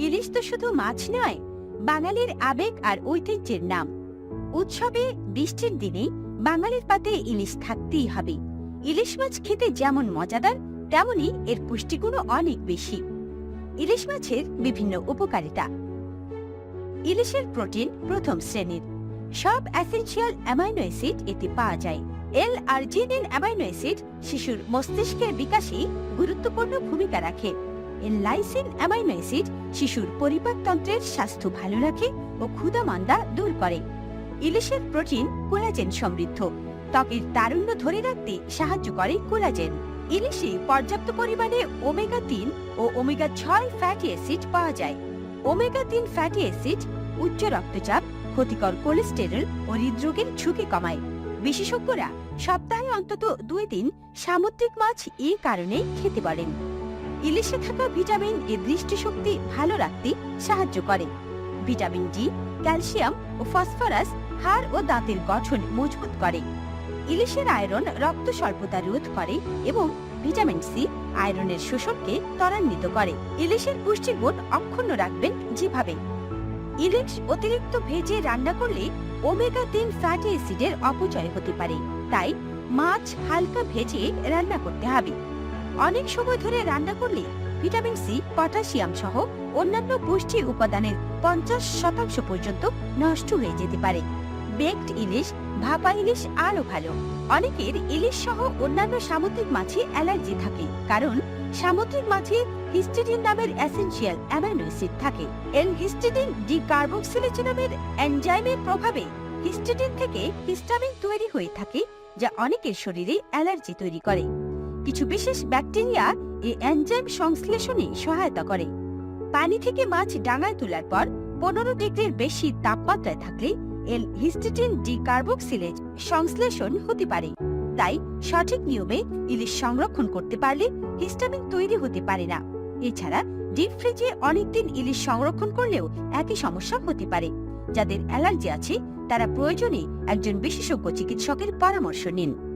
ইলিশ তো শুধু মাছ নয়, বাঙালির আবেগ আর ঐতিহ্যের নাম। উৎসবে, বৃষ্টির দিনে বাঙালির পাতে ইলিশ থাকতেই হবে। ইলিশ মাছ খেতে যেমন মজাদার, তেমনি এর পুষ্টিগুণও অনেক বেশি। ইলিশ মাছের বিভিন্ন উপকারিতা। ইলিশের প্রোটিন প্রথম শ্রেণির। সব অ্যাসেনশিয়াল অ্যামাইনো অ্যাসিড এতে পাওয়া যায়। L R arginine amino acid শিশুর মস্তিষ্কের বিকাশে গুরুত্বপূর্ণ ভূমিকা রাখে। এল লাইসিন অ্যামাইনো অ্যাসিড শিশুর পরিপাকতন্ত্রের স্বাস্থ্য ভালো রাখে ও ক্ষুধামন্দা দূর করে। ইলিশের প্রোটিন কোলাজেন সমৃদ্ধ। ত্বকের তারুণ্য ধরে রাখতে সাহায্য করে কোলাজেন। ইলিশে পর্যাপ্ত পরিমাণে ওমেগা তিন ও ওমেগা ছয় ফ্যাটি অ্যাসিড পাওয়া যায়। ওমেগা তিন ফ্যাটি অ্যাসিড উচ্চ রক্তচাপ, ক্ষতিকর কোলেস্টেরল ও হৃদরোগের ঝুঁকি কমায়। বিশেষজ্ঞরা সপ্তাহে অন্তত দুই দিন সামুদ্রিক মাছ এই কারণে খেতে বলেন ইলিশে থাকা ভিটামিন এ দৃষ্টিশক্তি ভালো রাখতে সাহায্য করে। ভিটামিন ডি, ক্যালসিয়াম ও ফসফরাস হাড় ও দাঁতের গঠন মজবুত করে। ইলিশের আয়রন রক্ত স্বল্পতা রোধ করে এবং ভিটামিন সি আয়রনের শোষণকে ত্বরান্বিত করে। ইলিশের পুষ্টিগুণ অক্ষুণ্ণ রাখবেন যেভাবে। ইলিশ অতিরিক্ত ভেজে রান্না করলে ওমেগা তিন ফ্যাটি অ্যাসিডের অপচয় হতে পারে। তাই মাছ হালকা ভেজে রান্না করতে হবে। অনেক সময় ধরে রান্না করলে ভিটামিন সি, পটাশিয়াম সহ অন্যান্য পুষ্টি উপাদানের পঞ্চাশ শতাংশ পর্যন্ত নষ্ট হয়ে যেতে পারে। বেকড ইলিশ, ভাপা ইলিশ আরও ভালো। অনেকের ইলিশ সহ অন্যান্য সামুদ্রিক মাছে অ্যালার্জি থাকে, কারণ সামুদ্রিক মাছে হিস্টিডিন নামের এসেনশিয়াল অ্যামাইনো অ্যাসিড থাকে। এল হিস্টিডিন ডিকার্বক্সিলেজ নামের এনজাইমের প্রভাবে হিস্টিডিন থেকে হিস্টামিন তৈরি হয়ে থাকে, যা অনেকের শরীরে অ্যালার্জি তৈরি করে। কিছু বিশেষ ব্যাকটেরিয়া এই এনজাইম সংশ্লেষণে সহায়তা করে। পানি থেকে মাছ ডাঙায় তোলার পর পনেরো ডিগ্রির বেশি তাপমাত্রায় থাকলে এল হিস্টিটিন ডি ডিকার্বক্সিলেজ সংশ্লেষণ হতে পারে। তাই সঠিক নিয়মে ইলিশ সংরক্ষণ করতে পারলে হিস্টামিন তৈরি হতে পারে না। এছাড়া ডিপ ফ্রিজে অনেকদিন ইলিশ সংরক্ষণ করলেও একই সমস্যা হতে পারে। যাদের অ্যালার্জি আছে, তারা প্রয়োজনে একজন বিশেষজ্ঞ চিকিৎসকের পরামর্শ নিন।